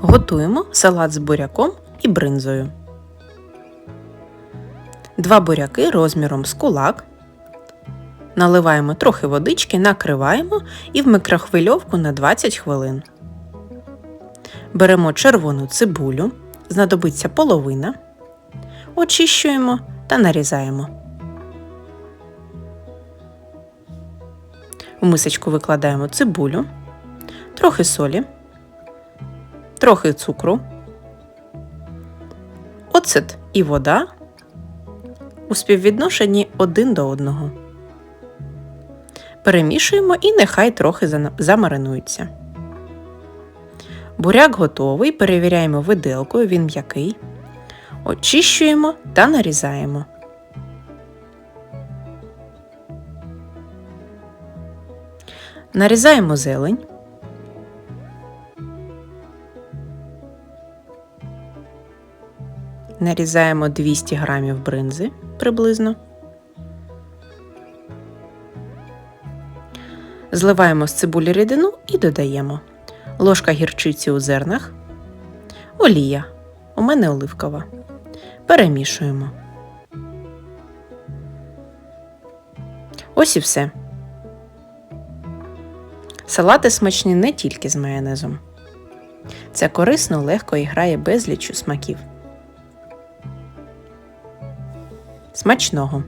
Готуємо салат з буряком і бринзою. Два буряки розміром з кулак. Наливаємо трохи водички, накриваємо і в микрохвильовку на 20 хвилин. Беремо червону цибулю, знадобиться половина, очищуємо та нарізаємо. У мисочку викладаємо цибулю, трохи солі, трохи цукру, оцет і вода у співвідношенні один до одного. Перемішуємо і нехай трохи замаринується. Буряк готовий, перевіряємо виделкою, він м'який. Очищуємо та нарізаємо. Нарізаємо зелень. Нарізаємо 200 грамів бринзи приблизно. Зливаємо з цибулі рідину і додаємо ложка гірчиці у зернах, олія. У мене оливкова. Перемішуємо. Ось і все. Салати смачні не тільки з майонезом. Це корисно, легко і грає безлічу смаків. Смачного!